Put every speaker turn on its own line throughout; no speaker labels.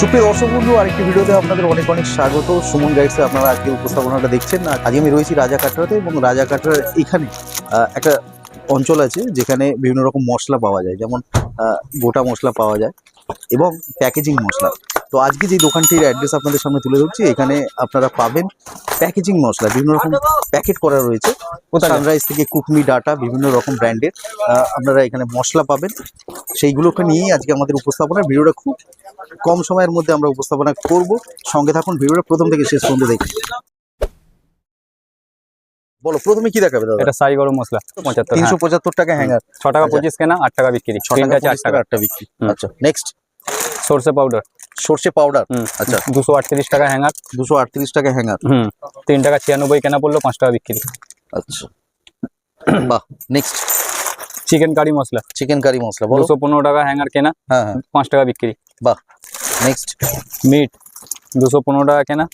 সুপ্রিয় দর্শক বন্ধু, আরেকটি ভিডিওতে আপনাদের অনেক অনেক স্বাগত। সুমন গাইডসে আপনারা আজকে উপস্থাপনাটা দেখছেন। আজকে আমি রয়েছি রাজা কাটরাতে এবং রাজা কাটরার এখানে একটা অঞ্চল আছে যেখানে বিভিন্ন রকম মশলা পাওয়া যায়। যেমন গোটা মশলা পাওয়া যায় এবং প্যাকেজিং মশলা। তো আজকে যে দোকানটির অ্যাড্রেস আপনাদের সামনে তুলে ধরছি এখানে আপনারা পাবেন প্যাকেজিং মশলা বিভিন্ন রকম প্যাকেট করা রয়েছে। সানরাইজ থেকে কুকমি ডাটা বিভিন্ন রকম ব্র্যান্ডের। আপনারা এখানে মশলা পাবেন। সেইগুলোকে নিয়েই আজকে আমাদের উপস্থাপনা। ভিডিওটা খুব কম সময়ের মধ্যে আমরা উপস্থাপনা করব। সঙ্গে থাকুন ভিডিওটা প্রথম থেকে শেষ পর্যন্ত দেখুন। বলো প্রথমে কি দেখাবে দাদা?
এটা সাই গরম মশলা পঁচাত্তর
তিনশো
হ্যাঁ।
পঁচাত্তর টাকা হ্যাঙ্গার।
ছ টাকা
আচ্ছা।
পঁচিশ কেনা আট টাকা বিক্রি।
ছ টাকা
তিনটা চার
পঁচিশ টাকা।
টাকা
বিক্রি। আচ্ছা নেক্সট
সর্ষে পাউডার।
সর্ষে পাউডার
হুম।
আচ্ছা।
দুশো আটত্রিশ টাকা হ্যাঙ্গার
দুশো আটত্রিশ টাকা হ্যাঙ্গার
হুম। তিন টাকা ছিয়ানব্বই কেনা পড়ল পাঁচ টাকা বিক্রি।
আচ্ছা। বাহ next
chicken curry masala.
Chicken curry masala বলো।
দুশো পনেরো টাকা হ্যাঙ্গার কেনা
হ্যাঁ হ্যাঁ।
পাঁচ টাকা বিক্রি।
নেক্সট
মিট দুশো পনেরো টাকা কেনা।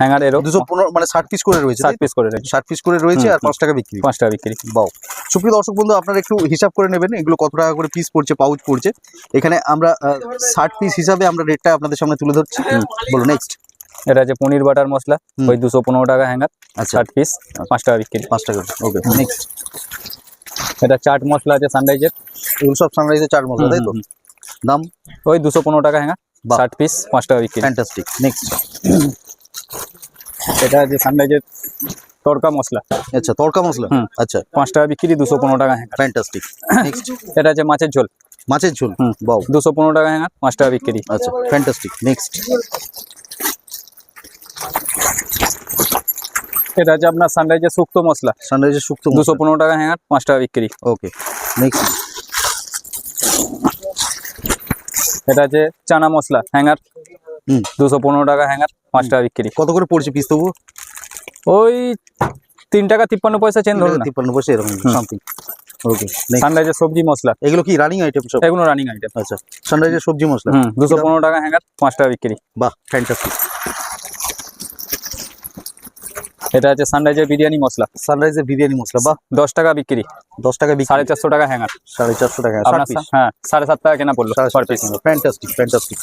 হ্যাঙ্গার এরও
দুশো পনেরো মানে ষাট পিস করে রয়েছে
ষাট পিস করে
ষাট পিস করে রয়েছে আর পাঁচ টাকা বিক্রি।
পাঁচ টাকা বিক্রি।
বাও সুপ্রিয় দর্শক বন্ধু আপনারা একটু হিসাব করে নেবেন এগুলো কত টাকা করে পিস পড়ছে পাউচ পড়ছে। এখানে আমরা ষাট পিস হিসাবে আমরা রেটটা আপনাদের সামনে তুলে ধরছি। বলো নেক্সট
এটা আছে পনির বাটার মশলা ওই দুশো পনেরো টাকা হ্যাঙ্গার
আচ্ছা।
ষাট পিস পাঁচ টাকা বিক্রি।
পাঁচ টাকা ওকে নেক্সট
এটা চাট মশলা আছে সানরাইজের
এগুলো সব সানরাইজের চার মশলা তাই তো? দাম?
ওই দুশো পনেরো টাকা হ্যাঙ্গার। ষাট পিস পাঁচ টাকা বিক্রি।
ফ্যান্টাস্টিক নেক্সট
এটা আছে সানরাইজের তড়কা মশলা।
আচ্ছা তড়কা মশলা?
হুম।
আচ্ছা।
পাঁচ টাকা বিক্রি দুশো পনেরো টাকা হ্যাঙ্গার।
ফ্যান্টাস্টিক নেক্সট
এটা আছে মাছের ঝোল।
মাছের ঝোল?
হুম।
বাও
দুশো পনেরো টাকা হ্যাঙ্গার পাঁচ টাকা বিক্রি।
আচ্ছা ফ্যান্টাস্টিক নেক্সট
এটা আছে আপনার সানরাইজের শুক্তো মশলা।
সানরাইজের শুক্তো
দুশো পনেরো টাকা হ্যাঙ্গার পাঁচ টাকা বিক্রি।
ওকে নেক্সট
এটা আছে চানা মশলা হ্যাঙ্গার
হুম।
দুশো পনেরো টাকা হ্যাঙ্গার পাঁচ টাকা বিক্রি।
কত করে পড়ছে পিস তবু?
ওই তিন টাকা তিপ্পান্ন পয়সা চেন ধরুন
তিপ্পান্ন পয়সা এরকম সামথিং ওকে
সানরাইজের সবজি মশলা।
এগুলো কি রানিং আইটেম সব?
এগুলো রানিং আইটেম
আচ্ছা সানরাইজের সবজি মশলা।
দুশো পনেরো টাকা হ্যাঙ্গার পাঁচ টাকা বিক্রি।
বাহ ফ্যান্টাস্টিক
এটা আছে সানরাইজের বিরিয়ানি মশলা।
সানরাইজের বিরিয়ানি মশলা বা
দশ টাকা বিক্রি।
দশ টাকা বিক্রি।
সাড়ে চারশো টাকা হ্যাঙ্গার
সাড়ে চারশো টাকা
হ্যাঁ সাড়ে সাত টাকা কেনা পড়ল
ফ্যান্টাস্টিক ফ্যান্টাস্টিক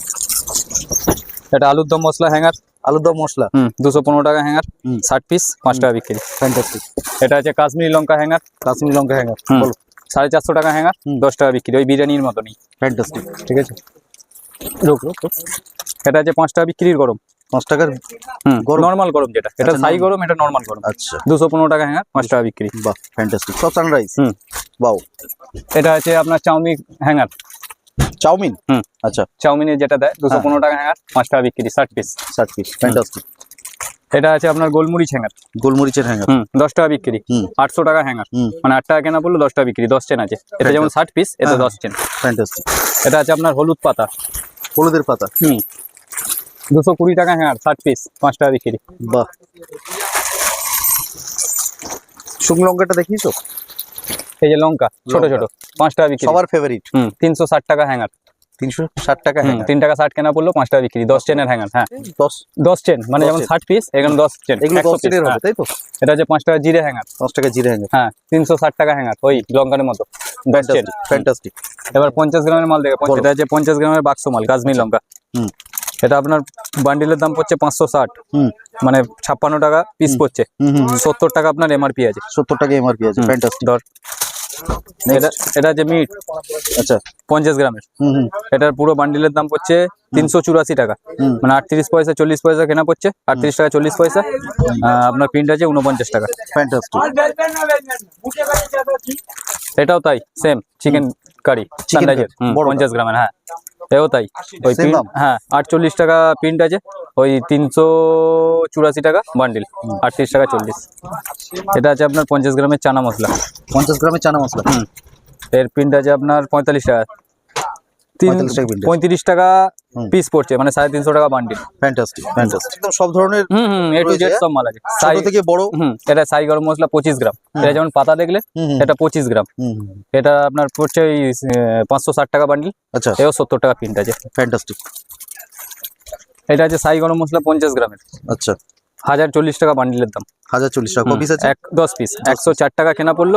এটা আলুর দম মশলা হ্যাঙ্গার
আলুর দম মশলা।
দুশো পনেরো টাকা হ্যাঙ্গার। ষাট পিস পাঁচ টাকা বিক্রি।
ফ্যান্টাস্টিক
এটা আছে কাশ্মীরি লঙ্কা হ্যাঙ্গার
কাশ্মীরি লঙ্কা হ্যাঙ্গার। বলো।
সাড়ে চারশো টাকা হ্যাঙ্গার দশ টাকা বিক্রি। ওই বিরিয়ানির মতনই।
ফ্যান্টাস্টিক
ঠিক আছে। রোক রোক রোক। এটা আছে পাঁচ টাকা বিক্রির গরম।
পাঁচ টাকার?
নর্মাল গরম। যেটা। এটা
আচ্ছা,
সাই গরম এটা নর্মাল গরম।
আচ্ছা।
দুশো পনেরো টাকা হ্যাঙ্গার পাঁচ টাকা বিক্রি।
বাহ ফ্যান্টাস্টিক সব সানরাইজ
হুম।
বাও
এটা আছে আপনার চাউমিন হ্যাঙ্গার।
চাউমিন?
হুম।
আচ্ছা।
চাউমিনের যেটা দেয় দুশো
হ্যাঁ।
পনেরো টাকা হ্যাঙ্গার পাঁচ টাকা বিক্রি ষাট পিস
ষাট পিস ফ্যান্টাস্টিক
এটা আছে আপনার গোলমরিচ হ্যাঙ্গার।
গোলমরিচের হ্যাঙ্গার।
হুম দশ টাকা বিক্রি। আটশো টাকা হ্যাঙ্গার। মানে আট টাকা কেনা পড়ল দশ টাকা বিক্রি দশ চেন আছে। এটা যেমন ষাট পিস এটা
হ্যাঁ।
দশ চেন।
ফ্যান্টাস্টিক
এটা আছে আপনার হলুদ পাতা।
হলুদের পাতা।
হুম। দুশো কুড়ি টাকা হ্যাঙ্গার ষাট পিস পাঁচ টাকা বিক্রি
বাহ। শুকনো লঙ্কাটা দেখিয়েছো?
এই যে লঙ্কা ছোট ছোট পাঁচ টাকা বিক্রি
সবার ফেভারিট
হুম তিনশো ষাট টাকা হ্যাঙ্গার
তিনশো ষাট টাকা
তিন টাকা ষাট কেনা পড়ল পাঁচ টাকা বিক্রি দশ চেনের হ্যাঙ্গার হ্যাঁ।
দশ।
দশ চেন মানে যেমন ষাট পিস এখানে দশ চেন
এগুলো দশ চেনের হবে
হ্যাঁ।
তাই তো?
এটা হচ্ছে পাঁচ টাকা জিরে হ্যাঙ্গার
দশ টাকা জিরে হ্যাঙ্গার
হ্যাঁ তিনশো ষাট টাকা হ্যাঙ্গার ওই লঙ্কার মতো দশ চেন।
ফ্যান্টাস্টিক
এবার পঞ্চাশ গ্রামের মাল দেখে এটা হচ্ছে পঞ্চাশ গ্রামের বাক্স মাল কাশ্মীর লঙ্কা।
হুম।
এটা আপনার বান্ডিলের দাম পড়ছে পাঁচশো ষাট।
হুম।
মানে ছাপ্পান্ন টাকা পিস পড়ছে। সত্তর টাকা আপনার এমআরপি আছে।
সত্তর টাকা এমআরপি আছে।
ধর। এটা এটা আছে মিট
আচ্ছা।
পঞ্চাশ গ্রামের। এটার পুরো বান্ডিলের দাম পড়ছে তিনশো চুরাশি টাকা। মানে আটত্রিশ পয়সা চল্লিশ পয়সা কেনা পড়ছে। আটত্রিশ টাকা চল্লিশ পয়সা। আপনার প্রিন্ট আছে উনপঞ্চাশ টাকা। এটাও তাই সেম চিকেন কারি। পঞ্চাশ গ্রামের হ্যাঁ। এও তাই। ওই হ্যাঁ আটচল্লিশ টাকা প্রিন্ট আছে। ওই তিনশো চুরাশি টাকা বান্ডিল আটত্রিশ টাকা চল্লিশ। এটা আছে আপনার পঞ্চাশ গ্রামের চানা মশলা।
পঞ্চাশ গ্রামের চানা মশলা।
হুম। এর প্রিন্ট আছে আপনার পঁয়তাল্লিশ টাকা তিন
45 টাকা print আছে।
পঁয়ত্রিশ টাকা পিস পড়ছে মানে সাড়ে তিনশো টাকা বান্ডিল
ফ্যান্টাস্টিক ফ্যান্টাস্টিক একদম সব ধরনের
হুম হুম এ টু জেড? সব মাল আছে। সাই
থেকে বড়।
হুম এটা সাই গরম মশলা পঁচিশ গ্রাম। এটা যেমন পাতা দেখলে এটা পঁচিশ গ্রাম। এটা আপনার পড়ছে ওই পাঁচশো ষাট টাকা বান্ডিল
আচ্ছা।
এও সত্তর টাকা প্রিন্ট আছে।
ফ্যান্টাস্টিক
এটা আছে সাই গরম মশলা পঞ্চাশ গ্রামের।
আচ্ছা।
হাজার চল্লিশ টাকা বান্ডিলের দাম।
হাজার চল্লিশ টাকা পিস আছে?
দশ পিস একশো চার টাকা কেনা পড়ল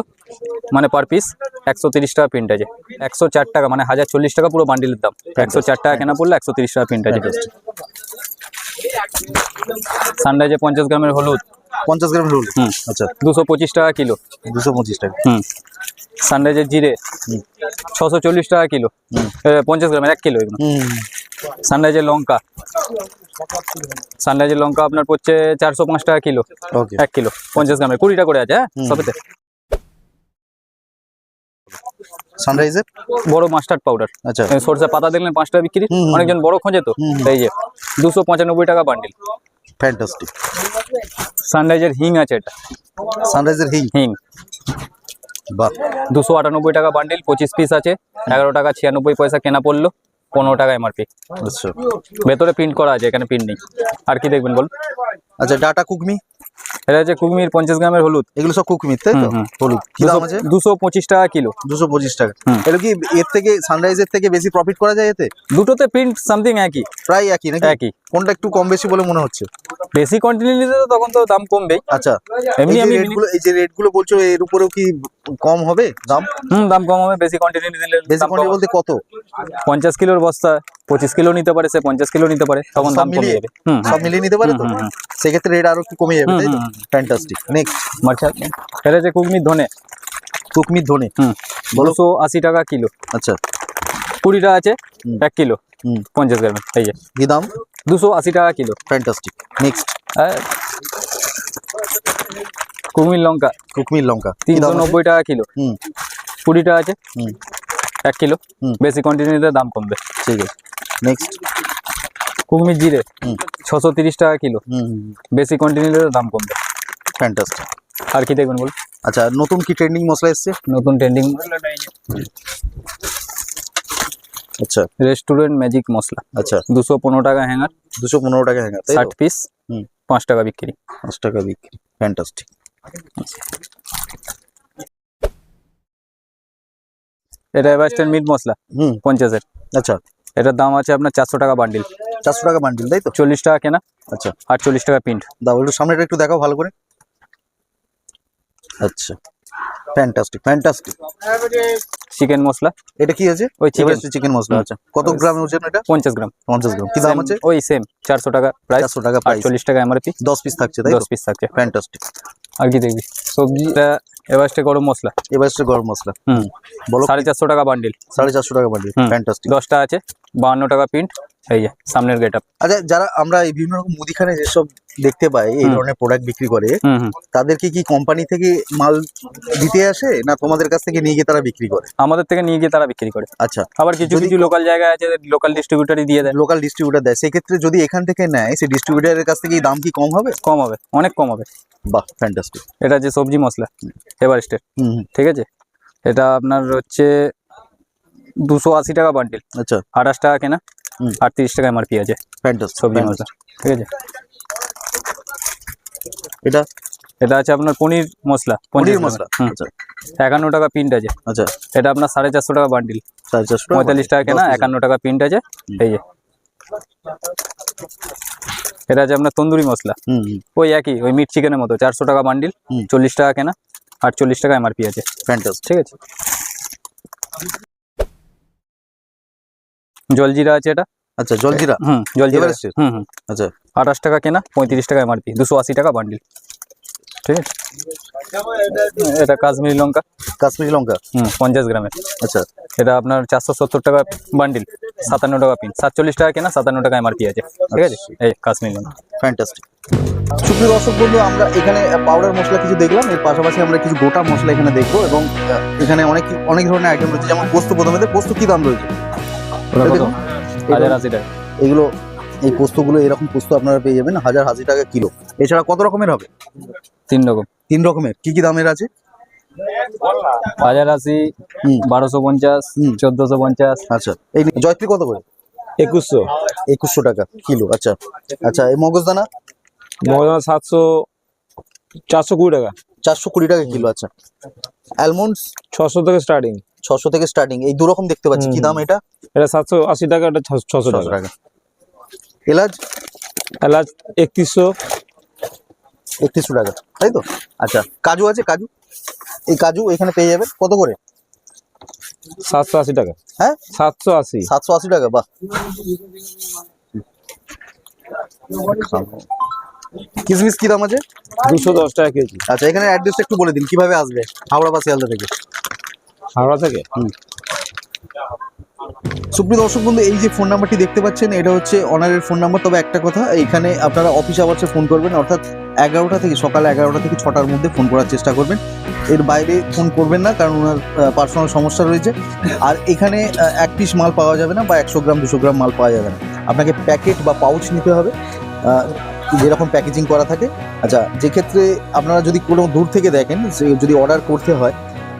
মানে পার পিস একশো তিরিশ টাকা প্রিন্ট আছে। একশো চার টাকা মানে হাজার চল্লিশ টাকা পুরো বান্ডিলের দাম। একশো চার টাকা কেনা পড়ল একশো তিরিশ টাকা প্রিন্ট আছে সানরাইজে পঞ্চাশ গ্রামের হলুদ।
পঞ্চাশ গ্রাম রোল
হুম।
আচ্ছা।
দুশো পঁচিশ টাকা কিলো।
দুশো পঁচিশ টাকা।
হুম। সানরাইজের জিরে। ছশো চল্লিশ টাকা কিলো। পঞ্চাশ গ্রামের এক কিলো এগুলো।
হুম।
সানরাইজের লঙ্কা। সানরাইজের লঙ্কা আপনার পড়ছে চারশো পাঁচ টাকা কিলো। এক কিলো। পঞ্চাশ গ্রামের। কুড়িটা করে আছে হ্যাঁ? সবেতে।
সানরাইজের?
বড় মাস্টার্ড পাউডার।
আচ্ছা।
সরষে পাতা দেখলেন পাঁচ টাকা বিক্রি। অনেকজন বড় খোঁজে তো। এই যে দুশো পঁচানব্বই টাকা বান্ডিল
ফ্যান্টাস্টিক
সানরাইজের হিং আছে এটা।
সানরাইজের হিং?
হিং।
বাহ।
দুশো আটানব্বই টাকা বান্ডিল পঁচিশ পিস আছে। এগারো টাকা ছিয়ানব্বই পয়সা কেনা পড়ল। পনেরো টাকা এমআরপি
আচ্ছা।
ভেতরে প্রিন্ট করা আছে এখানে প্রিন্ট নেই। আর কি দেখবেন বল
আচ্ছা ডাটা কুকমি?
এটা হচ্ছে কুকমির পঞ্চাশ গ্রামের হলুদ।
এগুলো সব কুকমির তাই তো। হলুদ।
দুশো পঁচিশ টাকা কিলো।
দুশো পঁচিশ টাকা। এটা কি এর থেকে সানরাইজের থেকে বেশি প্রফিট করা যায় এতে?
দুটোতে প্রিন্ট সামথিং একই।
প্রায় একই নাকি?
একই।
কোনটা একটু কম বেশি বলে মনে হচ্ছে?
বেশি কোয়ান্টিটি নিলে তো তখন তো দাম কমবেই।
আচ্ছা।
এমনি আমি
রেটগুলো এই যে রেটগুলো বলছো এর উপরেও কি কম হবে দাম?
হুম দাম কম হবে বেশি কোয়ান্টিটি নিলে
বেশি কোয়ান্টিটি বলতে কত?
পঞ্চাশ কিলোর বস্তা। পঁচিশ কিলো নিতে পারে সে পঞ্চাশ কিলো নিতে পারে তখন দাম কমে? যাবে।
সব মিলিয়ে নিতে পারে তো। সেক্ষেত্রে রেট আরও একটু কমে যাবে তাই তো। ফ্যান্টাস্টিক নেক্সট
মার্চা এটা হচ্ছে কুকমির ধনে।
কুকমির ধনে।
দুশো আশি টাকা কিলো।
আচ্ছা।
কুড়িটা আছে এক কিলো। পঞ্চাশ গ্রামের এই যে।
কি দাম?
দুশো আশি টাকা কিলো।
ফ্যান্টাস্টিক নেক্সট
কুকমির লঙ্কা।
কুকমির লঙ্কা।
তিনশো নব্বই টাকা কিলো।
হুম।
কুড়িটা আছে এক কিলো। বেশি কোয়ান্টিটি নিলে দাম কমবে।
ঠিক আছে। নেক্সট
কুকমির জিরে ছশো তিরিশ টাকা কিলো।
হুম
বেশি কোয়ান্টিটি দাম কমবে।
ফ্যান্টাস্টিক
আর কি দেখবেন বল
আচ্ছা নতুন কি ট্রেন্ডিং মশলা এসছে?
নতুন ট্রেন্ডিং
আচ্ছা।
Restaurant magic masala.
আচ্ছা।
দুশো পনেরো টাকা হ্যাঙ্গার
দুশো পনেরো টাকা হ্যাঙ্গার
ষাট পিস
হুম।
পাঁচ টাকা বিক্রি।
পাঁচ টাকা বিক্রি। ফ্যান্টাস্টিক
এটা এভারস্টেন মিট মশলা
হুম।
পঞ্চাশের।
আচ্ছা।
এটার দাম আছে আপনার চারশো টাকা বান্ডিল
চারশো টাকা বান্ডিল তাই তো?
চল্লিশ টাকা কেনা?
আচ্ছা
আর চল্লিশ টাকা প্রিন্ট
দাও একটু সামনেটা একটু দেখাও ভালো করে। আচ্ছা ফ্যান্টাস্টিক ফ্যান্টাস্টিক
চিকেন মশলা।
এটা কি আছে?
ওই চিকেন
মশলা আচ্ছা। কত গ্রাম ওজন এটা
পঞ্চাশ গ্রাম
পঞ্চাশ গ্রাম কি দাম আছে?
ওই সেম চারশো টাকা প্রাইস
টাকা প্রাইস
টাকা এমআরপি
দশ পিস থাকছে তাই
দশ পিস থাকছে।
ফ্যান্টাস্টিক
আর কি দেখবি? সবজিটা এভারস্টে গরম মশলা।
এবার গরম মশলা।
হুম।
বলো।
সাড়ে চারশো টাকা বান্ডিল
সাড়ে চারশো টাকা বান্ডিল। ফ্যান্টাস্টিক
দশটা আছে বাহান্ন টাকা প্রিন্ট এই যে সামনের গেট আপ
আচ্ছা যারা আমরা এই বিভিন্ন রকম মুদিখানে যেসব দেখতে পাই এই ধরনের প্রোডাক্ট বিক্রি করে তাদেরকে কি কোম্পানি থেকে মাল দিতে আসে না তোমাদের কাছ থেকে নিয়ে গিয়ে তারা বিক্রি করে?
আমাদের থেকে নিয়ে গিয়ে তারা বিক্রি করে।
আচ্ছা।
আবার কিছু
যদি-
কিছু লোকাল জায়গায় আছে লোকাল ডিস্ট্রিবিউটারই দিয়ে দেয়।
লোকাল ডিস্ট্রিবিউটার দেয় সেক্ষেত্রে যদি এখান থেকে নেয় সেই ডিস্ট্রিবিউটারের কাছ থেকে দাম কি কম হবে?
কম হবে অনেক কম হবে।
বাহ ফ্যান্টাস্টিক
এটা যে সবজি মশলা এভারেস্টের ঠিক আছে? এটা আপনার হচ্ছে দুশো আশি টাকা বান্ডিল
আচ্ছা।
আঠাশ টাকা কেনা
হুম।
আর তিরিশ টাকা এমআরপি আছে
ফ্যান্টাস্টিক
সবজি মশলা ঠিক আছে?
এটা?
এটা আছে আপনার পনির মশলা
পনির মশলা। আচ্ছা।
একান্ন টাকা প্রিন্ট আছে।
আচ্ছা।
এটা আপনার সাড়ে চারশো টাকা বান্ডিল
সাড়ে চারশো টাকা
পঁয়তাল্লিশ টাকা কেনা একান্ন টাকা প্রিন্ট আছে এই যে। এটা আছে আপনার তন্দুরি মশলা। ওই একই ওই মিট চিকেনের মতো চারশো টাকা বান্ডিল। চল্লিশ টাকা কেনা আর চল্লিশ টাকা এমআরপি আছে।
ফ্যান্টাস
ঠিক আছে? জলজিরা আছে এটা?
আচ্ছা জলজিরা?
হুম জলজিরা? হুম হুম।
আচ্ছা।
আঠাশ টাকা কেনা পঁয়ত্রিশ টাকা এমআরপি দুশো আশি টাকা বান্ডিল ঠিক আছে? এটা কাশ্মীরি লঙ্কা।
কাশ্মীরি লঙ্কা?
হুম পঞ্চাশ গ্রামের।
আচ্ছা।
এটা আপনার চারশো সত্তর টাকা বান্ডিল সাতান্ন টাকা পিন সাতচল্লিশ টাকা কেনা সাতান্ন টাকা এমআরপি আছে। ঠিক আছে? এই কাশ্মীরি লঙ্কা।
ফ্যান্টাস্টিক সুপ্রিয় দর্শক বন্ধু আমরা এখানে পাউডার মশলা কিছু দেখলাম এর পাশাপাশি আমরা কিছু গোটা মশলা এখানে দেখব এবং এখানে অনেক অনেক ধরনের আইটেম রয়েছে যেমন পোস্ত প্রথমে পোস্ত কি দাম রয়েছে?
হাজার আশি টাকা।
এগুলো এই পোস্তগুলো এরকম পোস্ত আপনারা পেয়ে যাবেন হাজার আশি টাকা কিলো। এছাড়া কত রকমের হবে?
তিন রকম।
তিন রকমের। কি কি দামের আছে?
হাজার আশি বারোশো পঞ্চাশ। চোদ্দোশো পঞ্চাশ।
আচ্ছা। এই জয়ত্রী কত করে?
একুশশো।
একুশশো টাকা কিলো আচ্ছা। আচ্ছা এই মগজদানা?
মহাজন সাতশো চারশো কুড়ি টাকা।
চারশো কুড়ি টাকা কিলো আচ্ছা। অ্যালমন্ডস
ছশো থেকে স্টার্টিং
ছশো থেকে স্টার্টিং এই দু রকম দেখতে পাচ্ছি। কি দাম এটা?
এটা সাতশো আশি টাকা এটা ছশো টাকা।
এলাচ?
এলাচ একত্রিশশো।
একত্রিশশো টাকা তাই তো? আচ্ছা কাজু আছে কাজু? এই কাজু এখানে পেয়ে যাবেন কত করে?
সাতশো আশি টাকা।
হ্যাঁ?
সাতশো আশি।
সাতশো আশি টাকা বাহ। কিসমিস কি দাম আছে?
দুশো দশ টাকা কেজি।
আচ্ছা এখানে অ্যাড্রেসটা একটু বলে দিন কীভাবে আসবে হাওড়া বা শিয়ালদা থেকে?
হাওড়া থেকে?
সুপ্রিয় দর্শক বন্ধু, এই যে ফোন নাম্বারটি দেখতে পাচ্ছেন, এটা হচ্ছে অনারের ফোন নাম্বার তবে একটা কথা, এখানে আপনারা অফিস আওয়ার্সে ফোন করবেন, অর্থাৎ এগারোটা থেকে সকাল এগারোটা থেকে ছটার মধ্যে ফোন করার চেষ্টা করবেন। এর বাইরে ফোন করবেন না, কারণ ওনার পার্সোনাল সমস্যা রয়েছে। আর এখানে এক পিস মাল পাওয়া যাবে না, বা একশো গ্রাম, দুশো গ্রাম মাল পাওয়া যাবে না। আপনাকে প্যাকেট বা পাউচ নিতে হবে যেরকম প্যাকেজিং করা থাকে। আচ্ছা যে ক্ষেত্রে আপনারা যদি কোনো দূর থেকে দেখেন যদি অর্ডার করতে হয়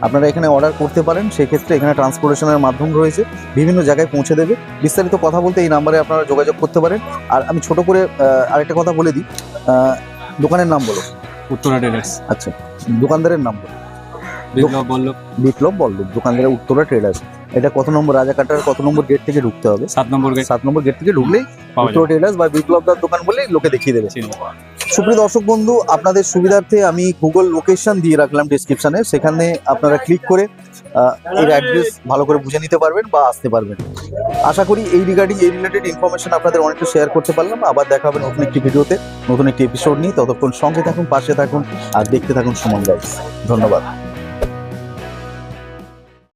আপনারা এখানে অর্ডার করতে পারেন সেক্ষেত্রে এখানে ট্রান্সপোর্টেশনের মাধ্যম রয়েছে। বিভিন্ন জায়গায় পৌঁছে দেবে। বিস্তারিত কথা বলতে এই নাম্বারে আপনারা যোগাযোগ করতে পারেন। আর আমি ছোট করে আরেকটা কথা বলে দিই। দোকানের নাম বলো।
উত্তরা ট্রেডার্স
আচ্ছা দোকানদারের নাম বলো।
বিপ্লব বল্লভ।
বিপ্লব বল্লভ দোকানদারের উত্তরা ট্রেডার্স এটা কত নম্বর রাজাকাটার কত নম্বর গেট থেকে ঢুকতে হবে?
সাত নম্বর গেট
সাত নম্বর গেট থেকে ঢুকলেই উত্তরা ট্রেডার্স বা বিপ্লব দার দোকান বললেই লোকে দেখিয়ে দেবে। সুপ্রিয় দর্শক বন্ধু, আপনাদের সুবিধার্থে আমি গুগল লোকেশন দিয়ে রাখলাম ডিসক্রিপশানে সেখানে আপনারা ক্লিক করে এর অ্যাড্রেস ভালো করে বুঝে নিতে পারবেন বা আসতে পারবেন। আশা করি এই রিগার্ডিং এই রিলেটেড ইনফরমেশন আপনাদের অনেকটা শেয়ার করতে পারলাম। আবার দেখা হবে নতুন একটি ভিডিওতে, নতুন একটি এপিসোড নিয়ে। ততক্ষণ সঙ্গে থাকুন, পাশে থাকুন, আর দেখতে থাকুন সুমন গাইস ধন্যবাদ।